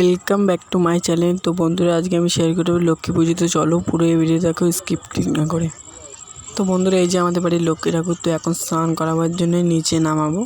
Welcome back to my channel তো বন্ধুরা, আজকে আমি শেয়ার করব লক্ষ্মী পুজোতে চলো, পুরো এই ভিডিও দেখো স্কিপ না করে। তো বন্ধুরা, এই যে আমাদের বাড়ির লক্ষ্মী ঠাকুর, তো এখন স্নান করাবার জন্য নিচে নামাবো।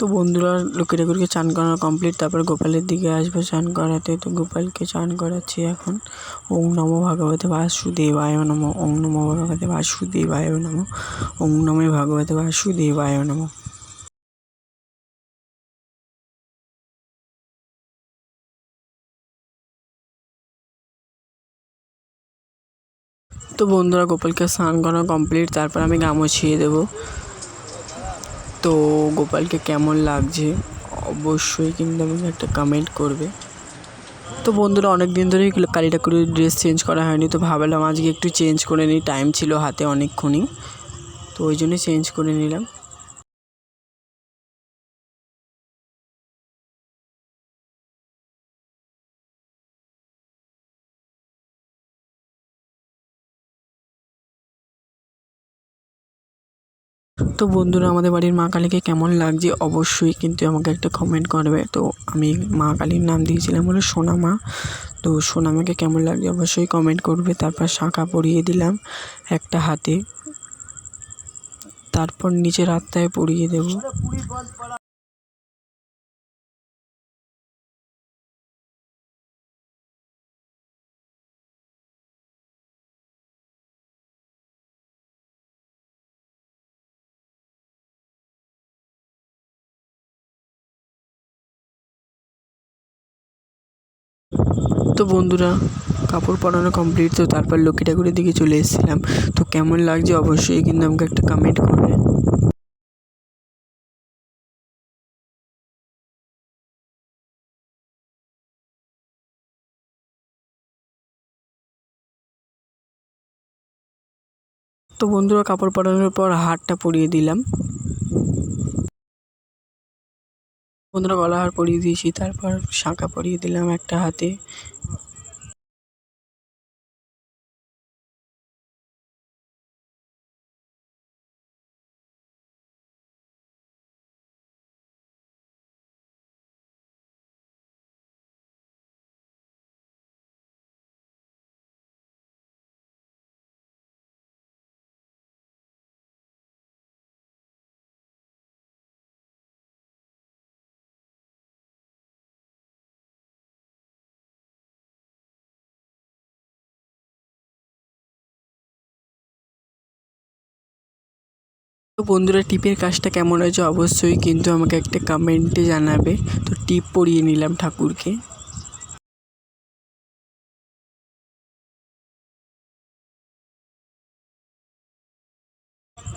তো বন্ধুরা লক্ষ্মী ঠাকুরকে চান করানো কমপ্লিট তারপর গোপালের দিকে আসব চান করাতে। তো গোপালকে চান করাচ্ছি এখন। ওং নমো ভগবতে বাসুদেবায় নমো। ওং নমো ভগবতে বাসুদেবায় নমো। ওং নমো ভগবতে বাসুদেবায় নম। তো বন্ধুরা গোপালকে স্নান করানো কমপ্লিট তারপর আমি গা মুছিয়ে দেবো। তো গোপালকে কেমন লাগছে? অবশ্যই কিন্তু আমাকে একটা কমেন্ট করবে। তো বন্ধুরা অনেক দিন ধরেই কালী ঠাকুরের ড্রেস চেঞ্জ করা হয়নি, তো ভাবলাম আজকে একটু চেঞ্জ করে নিই। টাইম ছিল হাতে অনেকক্ষণই, তো ওই জন্যই চেঞ্জ করে নিলাম। তো বন্ধুরা, আমাদের বাড়ির মা কালীকে কেমন লাগছে অবশ্যই কিন্তু আমাকে একটা কমেন্ট করবে। তো আমি মা কালীর নাম দিয়েছিলাম হলো সোনা মা তো সোনা মাকে কেমন লাগছে অবশ্যই কমেন্ট করবে। তারপর শাঁখা পরিয়ে দিলাম একটা হাতে। তারপর নিচের আত্মায় পরিয়ে দেবো। তো বন্ধুরা, কাপড় পরানো কমপ্লিট তো তারপর লক্ষ্মী ঠাকুরের দিকে চলে এসেছিলাম। তো কেমন লাগছে অবশ্যই কিন্তু আমাকে একটা কমেন্ট করবে। তো বন্ধুরা, কাপড় পরানোর পর হারটা পরিয়ে দিলাম। বন্ধুরা গলা হার পরিয়ে দিয়েছি, তারপর শাঁখা পরিয়ে দিলাম একটা হাতে। তো বন্ধুরা, টিপের কাজটা কেমন হয়েছে অবশ্যই কিন্তু আমাকে একটা কমেন্টে জানাবে। তো টিপ পরিয়ে নিলাম ঠাকুরকে।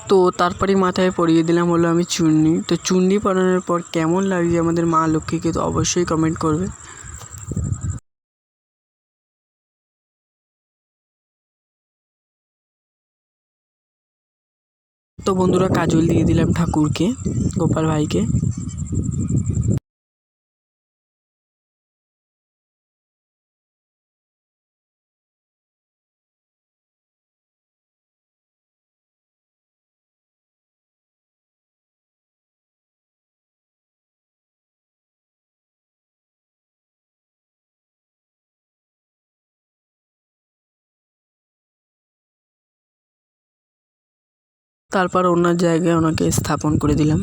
তো তারপরে মাথায় পরিয়ে দিলাম হলো আমি চুন্নি। তো চুন্নি পরানোর পর কেমন লাগছে আমাদের মা লক্ষ্মীকে তো অবশ্যই কমেন্ট করবে। তো বন্ধুরা কাজল দিয়ে দিলাম ঠাকুরকে গোপাল ভাইকে। তারপর অন্য জায়গায় ওনাকে স্থাপন করে দিলাম।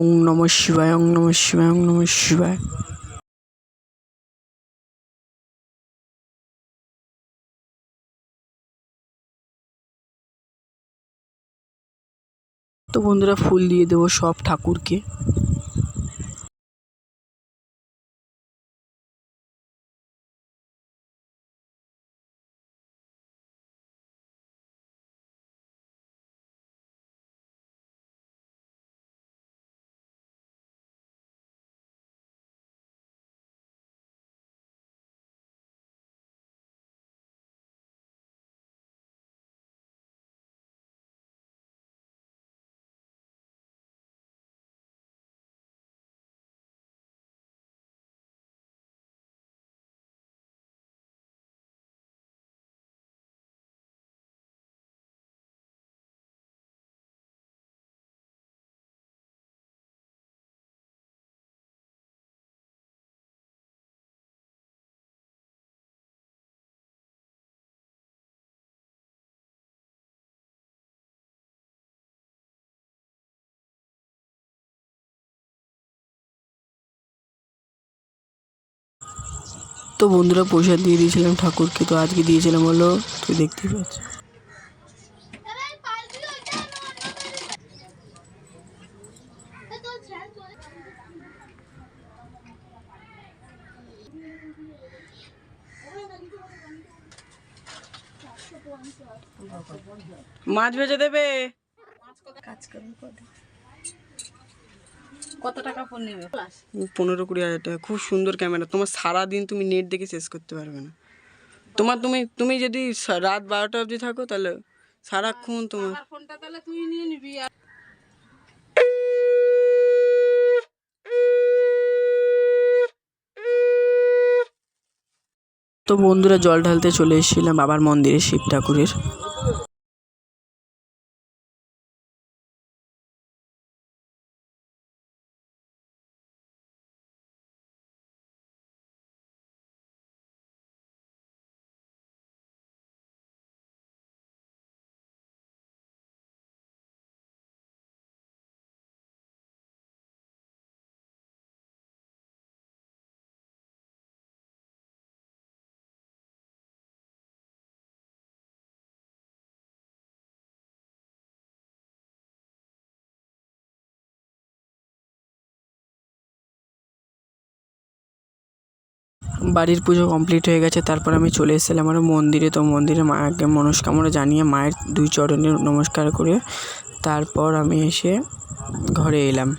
ওং নম শিবায় ওং নম শিবায় ওং নম শিবায়। তো বন্ধুরা ফুল দিয়ে দেবো সব ঠাকুরকে। তো বন্ধুরা প্রসাদ দিয়ে দিয়েছিলাম ঠাকুরকে, তো আজকে দিয়েছিলাম হলো, তুই দেখতেই পাচ্ছিস মাছ ভেজে দেবে? কত টাকা ফোন নেবে? পনেরো কুড়ি হাজার টাকা। খুব সুন্দর ক্যামেরা তোমার সারা দিন তুমি নেট দেখে শেষ করতে পারবে না। তোমার তুমি তুমি যদি রাত বারোটা অবধি থাকো তাহলে সারাক্ষণ তোমার ফোনটা তাহলে তুই নিয়ে নিবি আর তো বন্ধুরা জল ঢালতে চলে এসেছিলাম বাবার মন্দিরে শিব ঠাকুরের। বাড়ির পুজো কমপ্লিট হয়ে গেছে, তারপর আমি চলে এসেছিলাম আমার মন্দিরে। তো মন্দিরে মাকে মনস্কামনা জানিয়ে মায়ের দুই চরণে নমস্কার করে তারপর আমি এসে ঘরে এলাম।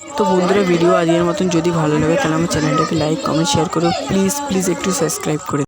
তো বন্ধুরা ভিডিও আজকের মতন যদি ভালো লাগে, তাহলে আমার চ্যানেলটাকে লাইক কমেন্ট শেয়ার করো। প্লিজ প্লিজ একটু সাবস্ক্রাইব করে